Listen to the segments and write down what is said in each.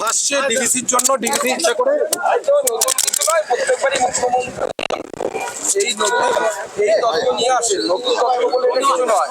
ভাসছে ডিভিসির জন্য ডিভিসি ইচ্ছা করে। প্রত্যেকবারই মুখ্যমন্ত্রী এই নতুন এই তথ্য নিয়ে আসেন নতুন তথ্য বলে এটা কিছু নয়।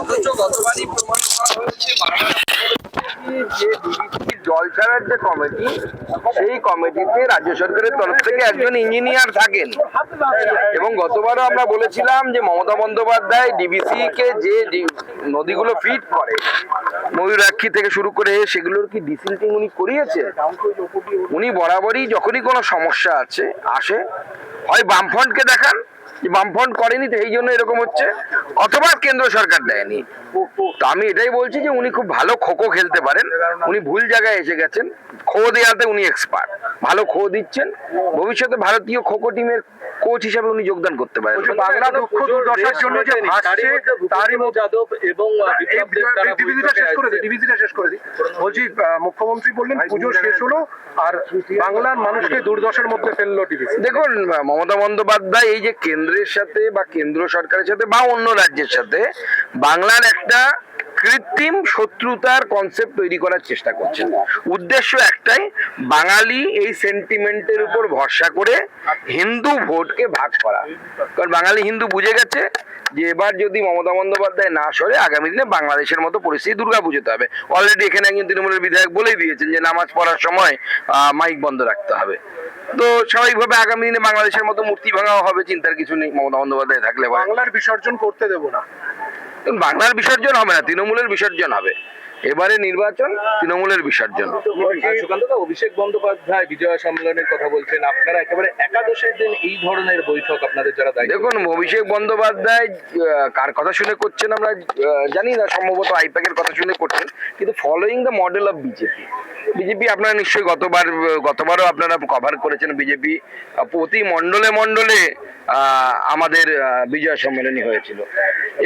অথচ গতবারই প্রমাণ করা হয়েছে যে ডিবিসির জল ছাড়ার যে কমিটি, সেই কমিটিতে রাজ্য সরকারের তরফ থেকে একজন ইঞ্জিনিয়ার থাকেন। এবং গতবারও আমরা বলেছিলাম যে মমতা বন্দ্যোপাধ্যায় ডিবিসি কে যে নদীগুলো ফিট করে, ময়ূরাক্ষী থেকে শুরু করে সেগুলোর কি ডিসিল্টিং উনি করিয়েছে উনি বরাবরই যখনই কোনো সমস্যা আছে, আসে, হয় বামফ্রন্টকে দেখান বামফ্রন্ট করেনি তো এই জন্য এরকম হচ্ছে, অথবা কেন্দ্র সরকার দেয়নি। তো আমি এটাই বলছি যে উনি খুব ভালো খোখো খেলতে পারেন। উনি ভুল জায়গায় এসে গেছেন। খো দেওয়াতে উনি এক্সপার্ট ভালো খো দিচ্ছেন। ভবিষ্যতে ভারতীয় খোখো টিমের কোচ হিসেবে উনি যোগদান করতে পারেন। বাংলা দুঃখ দুর্দশার জন্য যে ভাসছে তারই যাদব এবং ডিভিসিটা শেষ করে দিই ডিভিসিটা শেষ করে দিই বলছি মুখ্যমন্ত্রী বললেন পুজো শেষ হলো আর বাংলার মানুষকে দুর্দশার মধ্যে ফেলল ডিভিসি দেখুন মমতা বন্দ্যোপাধ্যায় এই যে কেন্দ্রের সাথে বা কেন্দ্র সরকারের সাথে বা অন্য রাজ্যের সাথে বাংলার একটা কৃত্রিম শত্রুতার কনসেপ্ট তৈরি করার চেষ্টা করছেন। উদ্দেশ্য একটাই, বাঙালি এই সেন্টিমেন্টের উপর ভরসা করে হিন্দু ভোটকে ভাগ করা। কারণ বাঙালি হিন্দু বুঝে গেছে যে এবার যদি মমতা বন্দ্যোপাধ্যায় না সরে, আগামী দিনে বাংলাদেশের মতো পরিস্থিতি দুর্গা পুজোতে হবে। অলরেডি এখানে একজন তৃণমূলের বিধায়ক বলেই দিয়েছেন যে নামাজ পড়ার সময় মাইক বন্ধ রাখতে হবে। তো স্বাভাবিকভাবে আগামী দিনে বাংলাদেশের মতো মূর্তি ভাঙাও হবে, চিন্তার কিছু নেই, মমতা বন্দ্যোপাধ্যায় থাকলে বাংলার বিসর্জন করতে দেবো না। বাংলার বিসর্জন হবে না তৃণমূলের বিসর্জন হবে। এবারে নির্বাচন তৃণমূলের বিসর্জন। অভিষেক বন্দ্যোপাধ্যায় বিজয় সম্মেলনের কথা বলছেন। আপনারা একেবারে একাদশের দিন এই ধরনের বৈঠক আপনাদের যারা দেখুন অভিষেক বন্দ্যোপাধ্যায় কার কথা শুনে করছেন আমরা জানি না সম্ভবত আইপ্যাকের কথা শুনে করছেন। কিন্তু following the model of BJP BJP আপনারা নিশ্চয়ই গতবার গতবারও আপনারা কভার করেছেন বিজেপি প্রতি মণ্ডলে মণ্ডলে আমাদের বিজয় সম্মেলনী হয়েছিল।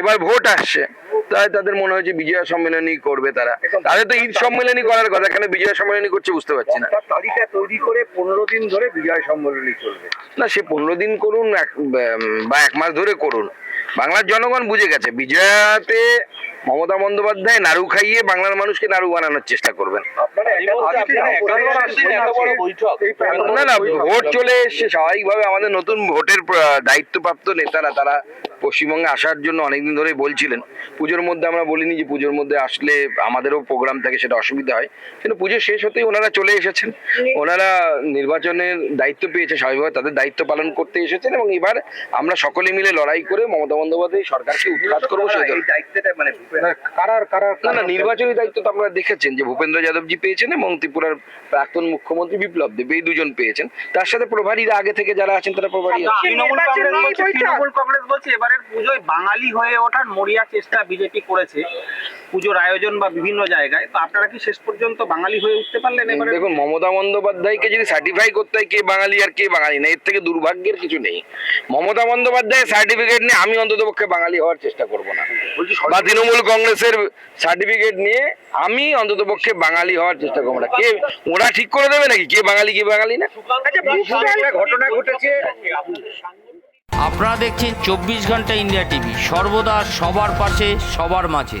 এবার ভোট আসছে। তাই তাদের মনে হয়েছে বিজয়া সম্মেলনী করবে তারা। তাদের তো ঈদ সম্মেলনী করার কথা কেন বিজয়া সম্মেলনী করছে বুঝতে পারছি না। তার তালিকা তৈরি করে পনেরো দিন ধরে বিজয়া সম্মেলনী করবে না সে পনেরো দিন করুন বা এক মাস ধরে করুন। বাংলার জনগণ বুঝে গেছে বিজয়াতে মমতা বন্দ্যোপাধ্যায় নাড়ু খাইয়ে বাংলার মানুষকে নাড়ু বানানোর চেষ্টা করবেন। প্যানেল- না না ভোট চলে এসছে। স্বাভাবিকভাবে আমাদের নতুন ভোটের দায়িত্বপ্রাপ্ত নেতারা তারা পশ্চিমবঙ্গে আসার জন্য অনেকদিন ধরেই বলছিলেন। পুজোর মধ্যে আমরা বলিনি যে পুজোর মধ্যে আসলে আমাদেরও প্রোগ্রাম থাকে সেটা অসুবিধা হয়। কিন্তু পুজো শেষ হতেই ওনারা চলে এসেছেন। ওনারা নির্বাচনের দায়িত্ব পেয়েছে স্বাভাবিকভাবে তাদের দায়িত্ব পালন করতে এসেছেন এবং এবার আমরা সকলে মিলে লড়াই করে মমতা বন্দ্যোপাধ্যায় সরকারকে উৎখাত করব সেই দায়িত্বটা মানে কারার কারার না না নির্বাচনী দায়িত্ব তো আপনারা দেখেছেন যে ভূপেন্দ্র যাদবজি পেয়েছেন এবং ত্রিপুরার প্রাক্তন মুখ্যমন্ত্রী বিপ্লব দেব এই দুজন পেয়েছেন। তার সাথে প্রভারীরা আগে থেকে যারা আছেন তারা প্রভারী তৃণমূল কংগ্রেস বলছে এবারের পুজোয় বাঙালি হয়ে ওঠার মরিয়া চেষ্টা বিজেপি করেছে। পুজোর আয়োজন বা বিভিন্ন জায়গায় তো আপনারা কি শেষ পর্যন্ত বাঙালি হয়ে উঠতে পারলেন এবারে? দেখুন মমতা বন্দ্যোপাধ্যায়কে যদি সার্টিফাই করতে হয় কে বাঙালি আর কে বাঙালি না এর থেকে দুর্ভাগ্যের কিছু নেই। মমতা বন্দ্যোপাধ্যায় সার্টিফিকেট নিয়ে আমি অন্তত পক্ষে বাঙালি হওয়ার চেষ্টা করব না। বা তৃণমূল কংগ্রেসের সার্টিফিকেট নিয়ে আমি অন্তত পক্ষে বাঙালি হওয়ার চেষ্টা করব না। কে ওরা ঠিক করে দেবে নাকি? কে বাঙালি কে বাঙালি না? ঘটনা ঘটেছে। আপনারা দেখছেন চব্বিশ ঘণ্টা ইন্ডিয়া টিভি সর্বদা সবার পাশে সবার মাঝে।